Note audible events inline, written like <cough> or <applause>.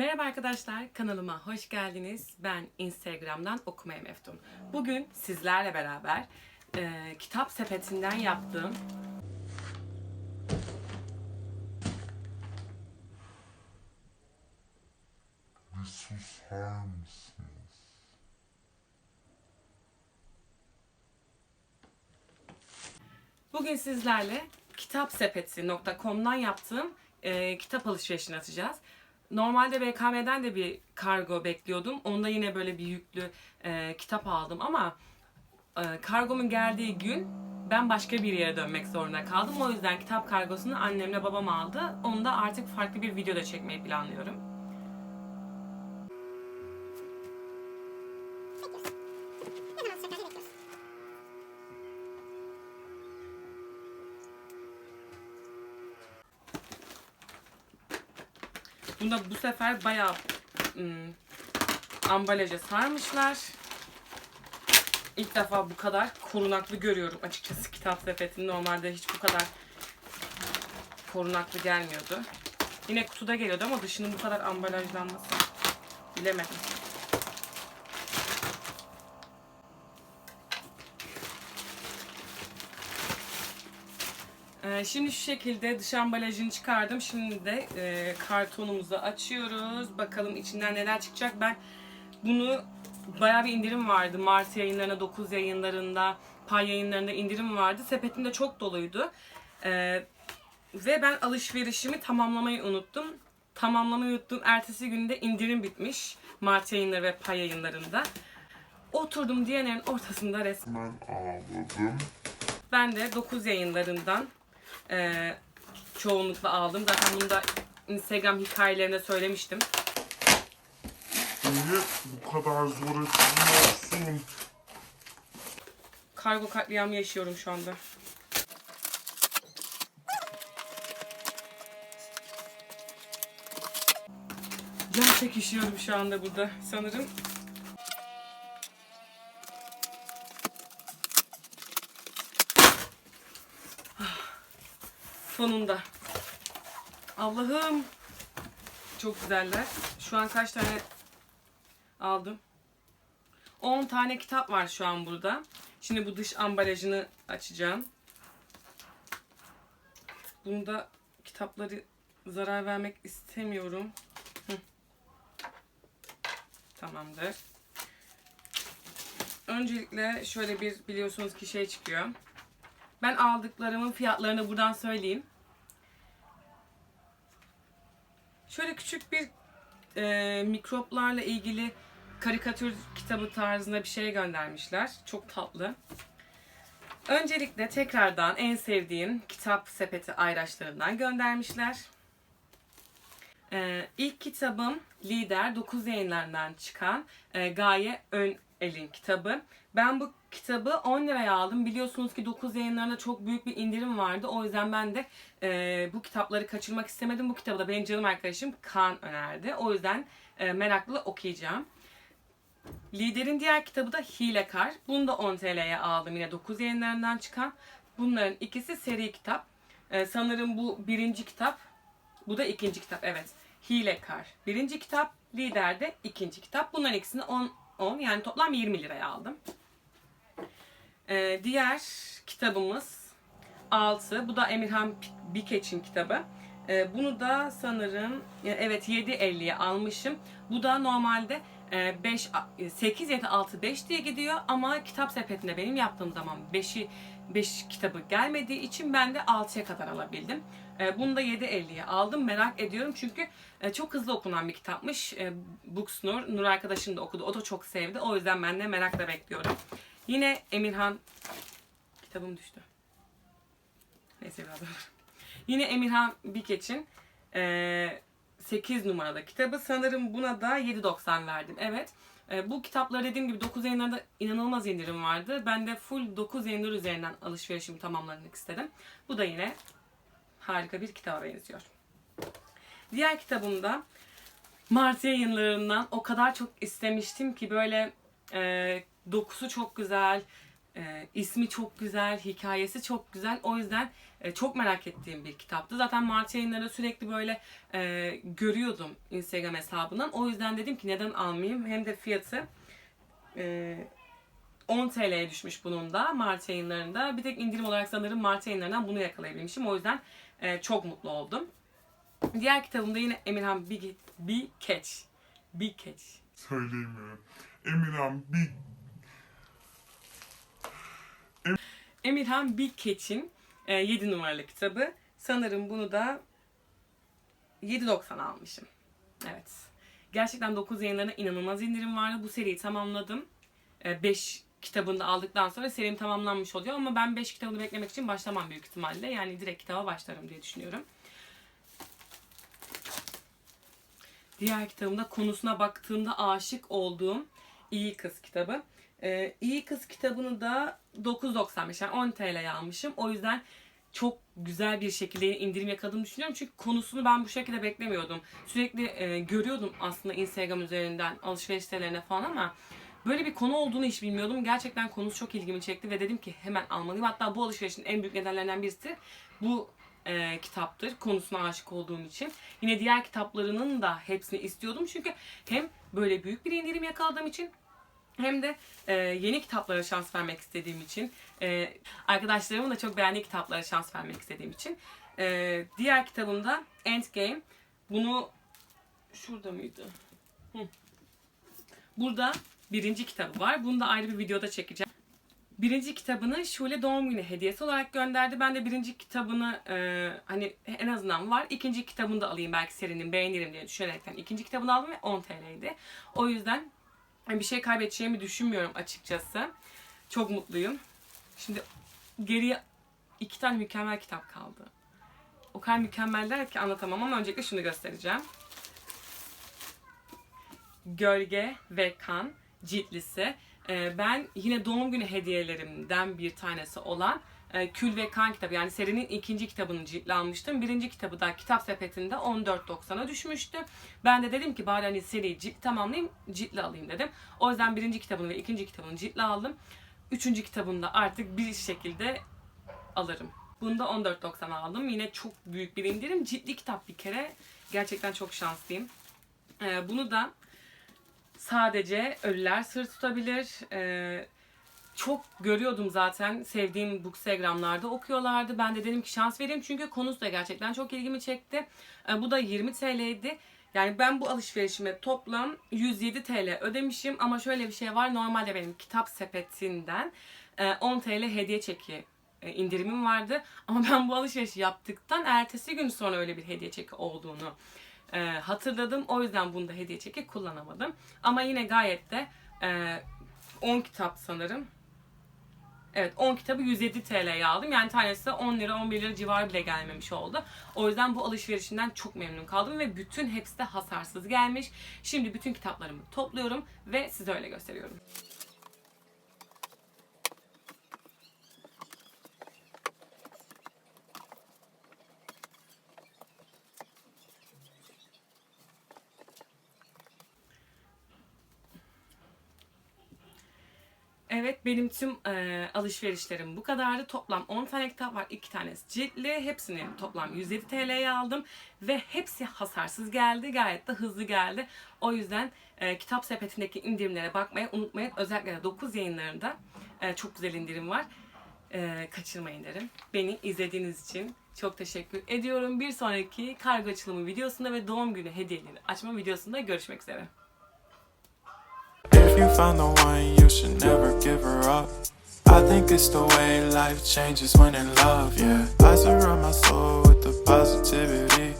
Merhaba arkadaşlar, kanalıma hoş geldiniz. Ben Instagram'dan Okumaya Meftun. Bugün sizlerle beraber e, kitap sepetinden yaptığım Bir susar mısınız? Bugün sizlerle kitapsepeti.com'dan yaptığım e, kitap alışverişini atacağız. Normalde BKM'den de bir kargo bekliyordum. Onda yine böyle bir yüklü e, kitap aldım ama e, kargomun geldiği gün ben başka bir yere dönmek zorunda kaldım. O yüzden kitap kargosunu annemle babam aldı. Onu da artık farklı bir videoda çekmeyi planlıyorum. Bunu da bu sefer bayağı ım, ambalaja sarmışlar. İlk defa bu kadar korunaklı görüyorum açıkçası kitap sepetini. Normalde hiç bu kadar korunaklı gelmiyordu. Yine kutuda geliyordu ama dışının bu kadar ambalajlanması bilemedim. Ee, şimdi şu şekilde dış ambalajını çıkardım. Şimdi de e, kartonumuzu açıyoruz. Bakalım içinden neler çıkacak. Ben bunu bayağı bir indirim vardı. Mart yayınlarında, 9 yayınlarında, pay yayınlarında indirim vardı. Sepetim de çok doluydu. Ee, ve ben alışverişimi tamamlamayı unuttum. Tamamlamayı unuttum. Ertesi günde indirim bitmiş. Mart yayınları ve pay yayınlarında. Oturdum diğerlerin ortasında resmen. Ağladım. Ben de 9 yayınlarından eee, çoğunlukla aldım. Zaten bunu da Instagram hikayelerinde söylemiştim. Niye bu kadar zor etmiyorsun? Kargo katliamı yaşıyorum şu anda. Can çekişiyorum şu anda burada sanırım. Sonunda. Allah'ım. Çok güzeller. Şu an kaç tane aldım? 10 tane kitap var şu an burada. Şimdi bu dış ambalajını açacağım. Bunda kitapları zarar vermek istemiyorum. Tamamdır. Öncelikle şöyle bir biliyorsunuz ki şey çıkıyor. Ben aldıklarımın fiyatlarını buradan söyleyeyim. Şöyle küçük bir e, mikroplarla ilgili karikatür kitabı tarzında bir şey göndermişler. Çok tatlı. Öncelikle tekrardan en sevdiğim kitap sepeti ayraçlarından göndermişler. Ee, ilk kitabım Lider 9 yayınlarından çıkan e, Gaye Ön El'in kitabı. Ben bu kitabı 10 liraya aldım. Biliyorsunuz ki 9 yayınlarında çok büyük bir indirim vardı. O yüzden ben de e, bu kitapları kaçırmak istemedim. Bu kitabı da benim canım arkadaşım Kaan önerdi. O yüzden e, meraklı okuyacağım. Lider'in diğer kitabı da Hilekar. Bunu da 10 TL'ye aldım yine 9 yayınlarından çıkan. Bunların ikisi seri kitap. Ee, sanırım bu birinci kitap. Bu da ikinci kitap. Evet. Hilekar. Birinci kitap. Lider de ikinci kitap. Bunların ikisini 10, 10 yani toplam 20 liraya aldım. Ee, diğer kitabımız 6. Bu da Emirhan Bikeç'in kitabı. Ee, bunu da sanırım evet 7.50'ye almışım. Bu da normalde e, 5 8 7 6 5 diye gidiyor ama kitap sepetinde benim yaptığım zaman 5'i 5 kitabı gelmediği için ben de 6'ya kadar alabildim. E, Bunu da 7.50'ye aldım. Merak ediyorum çünkü e, çok hızlı okunan bir kitapmış. E, Booksnur, Nur arkadaşım da okudu. O da çok sevdi. O yüzden ben de merakla bekliyorum. Yine Emirhan kitabım düştü. Neyse biraz. Yine Emirhan Bikeç'in e, 8 numaralı kitabı. Sanırım buna da 7.90 verdim. Evet. E, bu kitaplar dediğim gibi 9 yayınlarında inanılmaz indirim vardı. Ben de full 9 yayınlar üzerinden alışverişimi tamamlamak istedim. Bu da yine harika bir kitaba benziyor. Diğer kitabımda Mart yayınlarından o kadar çok istemiştim ki böyle e, dokusu çok güzel, E, ismi çok güzel, hikayesi çok güzel. O yüzden e, çok merak ettiğim bir kitaptı. Zaten Mart yayınlarında sürekli böyle e, görüyordum Instagram hesabından. O yüzden dedim ki neden almayayım? Hem de fiyatı e, 10 TL'ye düşmüş bunun da Mart yayınlarında. Bir tek indirim olarak sanırım Mart yayınlarından bunu yakalayabilmişim. O yüzden e, çok mutlu oldum. Diğer kitabımda yine Emirhan Big, Big Catch. Big Catch. Emirhan bir Emirhan Big Catch'in e, 7 numaralı kitabı. Sanırım bunu da 7.90 almışım. Evet. Gerçekten 9 yayınlarına inanılmaz indirim vardı. Bu seriyi tamamladım. 5 kitabını da aldıktan sonra serim tamamlanmış oluyor ama ben 5 kitabını beklemek için başlamam büyük ihtimalle. Yani direkt kitaba başlarım diye düşünüyorum. Diğer kitabımda konusuna baktığımda aşık olduğum İyi Kız kitabı. Ee, İyi Kız kitabını da 9.95 yani 10 TL'ye almışım. O yüzden çok güzel bir şekilde indirim yakaladığımı düşünüyorum. Çünkü konusunu ben bu şekilde beklemiyordum. Sürekli e, görüyordum aslında Instagram üzerinden alışveriş sitelerine falan ama böyle bir konu olduğunu hiç bilmiyordum. Gerçekten konusu çok ilgimi çekti ve dedim ki hemen almalıyım. Hatta bu alışverişin en büyük nedenlerinden birisi bu e, kitaptır. Konusuna aşık olduğum için. Yine diğer kitaplarının da hepsini istiyordum. Çünkü hem böyle büyük bir indirim yakaladığım için hem de e, yeni kitaplara şans vermek istediğim için, e, arkadaşlarımın da çok beğendiği kitaplara şans vermek istediğim için. E, diğer kitabımda Endgame. Bunu şurada mıydı? Hı. Burada birinci kitabı var. Bunu da ayrı bir videoda çekeceğim. Birinci kitabını Şule doğum günü hediyesi olarak gönderdi. Ben de birinci kitabını e, hani en azından var. İkinci kitabını da alayım belki serinin beğenirim diye düşünerekten ikinci kitabını aldım ve 10 TL'ydi. O yüzden bir şey kaybedeceğimi düşünmüyorum açıkçası. Çok mutluyum. Şimdi geriye iki tane mükemmel kitap kaldı. O kadar mükemmeller ki anlatamam ama öncelikle şunu göstereceğim. Gölge ve Kan ciltlisi. Ee, ben yine doğum günü hediyelerimden bir tanesi olan Kül ve Kan kitabı yani serinin ikinci kitabını ciltle almıştım. Birinci kitabı da kitap sepetinde 14.90'a düşmüştü. Ben de dedim ki bari hani seriyi cilt tamamlayayım ciltle alayım dedim. O yüzden birinci kitabını ve ikinci kitabını ciltle aldım. Üçüncü kitabını da artık bir şekilde alırım. Bunu da 14.90 aldım. Yine çok büyük bir indirim. Ciltli kitap bir kere. Gerçekten çok şanslıyım. Ee, bunu da sadece ölüler sır tutabilir. Ee, çok görüyordum zaten sevdiğim bookstagramlarda okuyorlardı. Ben de dedim ki şans vereyim çünkü konusu da gerçekten çok ilgimi çekti. Ee, bu da 20 TL'ydi. Yani ben bu alışverişime toplam 107 TL ödemişim ama şöyle bir şey var. Normalde benim kitap sepetinden e, 10 TL hediye çeki e, indirimim vardı. <laughs> Ama ben bu alışverişi yaptıktan ertesi gün sonra öyle bir hediye çeki olduğunu e, hatırladım. O yüzden bunda hediye çeki kullanamadım. Ama yine gayet de e, 10 kitap sanırım. Evet 10 kitabı 107 TL'ye aldım. Yani tanesi 10 lira 11 lira civarı bile gelmemiş oldu. O yüzden bu alışverişinden çok memnun kaldım ve bütün hepsi de hasarsız gelmiş. Şimdi bütün kitaplarımı topluyorum ve size öyle gösteriyorum. Evet benim tüm e, alışverişlerim bu kadardı. Toplam 10 tane kitap var. 2 tanesi ciltli. Hepsini toplam 107 TL'ye aldım. Ve hepsi hasarsız geldi. Gayet de hızlı geldi. O yüzden e, kitap sepetindeki indirimlere bakmayı unutmayın. Özellikle de 9 yayınlarında e, çok güzel indirim var. E, kaçırmayın derim. Beni izlediğiniz için çok teşekkür ediyorum. Bir sonraki kargo açılımı videosunda ve doğum günü hediyeleri açma videosunda görüşmek üzere. If you found the one, you should never give her up. I think it's the way life changes when in love, yeah. I surround my soul with the positivity.